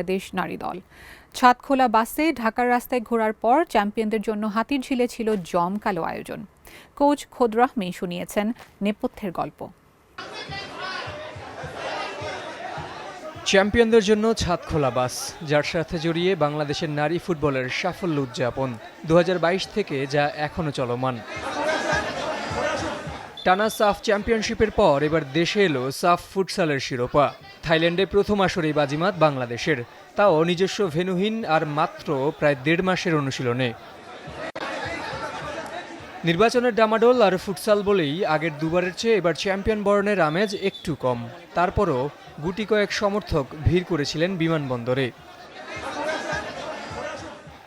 বাংলাদেশ নারী দল। ছাদখোলা বাসে ঢাকার রাস্তায় ঘোরার পর চ্যাম্পিয়নদের জন্য হাতির ঝিলে ছিল জমকালো আয়োজন। কোচ খোদ রাহমি শুনিয়েছেন নেপথ্যের গল্প। চ্যাম্পিয়নদের জন্য ছাদ খোলা বাস, যার সাথে জড়িয়ে বাংলাদেশের নারী ফুটবলের সাফল্য উদযাপন। দু হাজার বাইশ থেকে যা এখনও চলমান। টানা সাফ চ্যাম্পিয়নশিপের পর এবার দেশে এলো সাফ ফুটসালের শিরোপা। থাইল্যান্ডে প্রথম আসরেই বাজিমাত বাংলাদেশের। তাও নিজস্ব ভেনুহীন আর মাত্র প্রায় দেড় মাসের অনুশীলনে। নির্বাচনের ডামাডোল আর ফুটসাল বলেই আগের দুবারের চেয়ে এবার চ্যাম্পিয়ন বরণের আমেজ একটু কম। তারপরও গুটি কয়েক সমর্থক ভিড় করেছিলেন বিমানবন্দরে।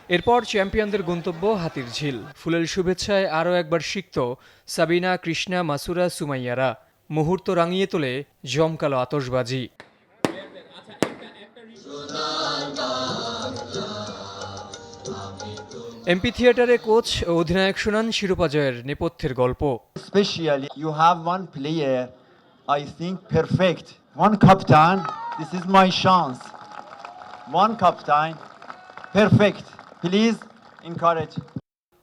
এরপর চ্যাম্পিয়নদের গন্তব্য হাতির ঝিল ফুলের শুভেচ্ছায় আরও একবার সিক্ত সাবিনা কৃষ্ণা মাসুরা সুমাইয়ারা মুহূর্ত রাঙিয়ে তোলে জমকালো আতশবাজি এমপি থিয়েটারে কোচ ও অধিনায়ক শোনান শিরোপা জয়ের নেপথ্যের গল্প Especially, you have one player, I think, perfect. One captain, this is my chance. One captain, perfect. Please encourage.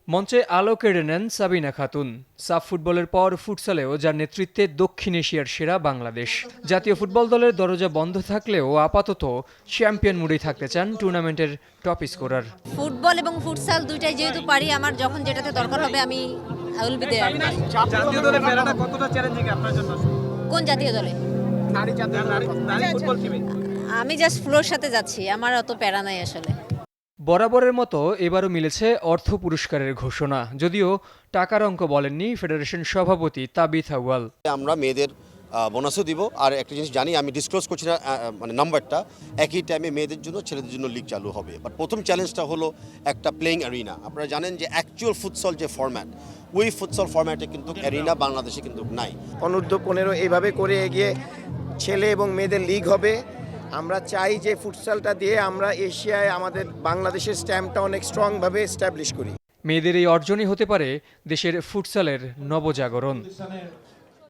মঞ্চে আলো কেড়ে নেন সাবিনা খাতুন। সাফ ফুটবলের পর ফুটসালেও যার নেতৃত্বে দক্ষিণ এশিয়ার সেরা বাংলাদেশ। জাতীয় ফুটবল দলের দরজা বন্ধ থাকলেও আপাতত চ্যাম্পিয়ন মুডেই থাকতে চান টুর্নামেন্টের টপ স্কোরার। ফুটবল এবং ফুটসাল দুইটাই যেহেতু পারি আমার যখন যেটাতে দরকার হবে আমি আই উইল বি দেয়ার জাতীয় দলে ফেরাটা কতটা চ্যালেঞ্জিং আপনার জন্য? কোন জাতীয় দলে? নারী জাতীয় নারী নারী ফুটবল টিমে আমি জাস্ট ফ্লোর সাথে যাচ্ছি আমার অত প্যারা নাই আসলে। বরাবরের মতো এবারও মিলেছে অর্থ পুরস্কারের ঘোষণা। যদিও টাকার অঙ্ক বলেননি ফেডারেশন সভাপতি তাবিথ আউয়াল। আমরা মেয়েদের বোনাসও দিব। আর একটা জিনিস জানি আমি ডিসক্লোজ করছি না মানে নাম্বারটা একই টাইমে মেয়েদের জন্য ছেলেদের জন্য লিগ চালু হবে। বাট প্রথম চ্যালেঞ্জটা হলো একটা প্লেইং অ্যারিনা আপনারা জানেন যে অ্যাকচুয়াল ফুটসল যে ফরম্যাট ওই ফুটসল ফরম্যাটে কিন্তু অ্যারিনা বাংলাদেশে কিন্তু নাই। অনূর্ধ্ব পনেরো এইভাবে করে এগিয়ে ছেলে এবং মেয়েদের লিগ হবে। আমরা চাই যে ফুটসালটা দিয়ে আমরা এশিয়ায় আমাদের বাংলাদেশের স্ট্যাম্পটা অনেক স্ট্রংভাবে এস্টাবলিশ করি। মেয়েদের এই অর্জনই হতে পারে দেশের ফুটসলের নবজাগরণ।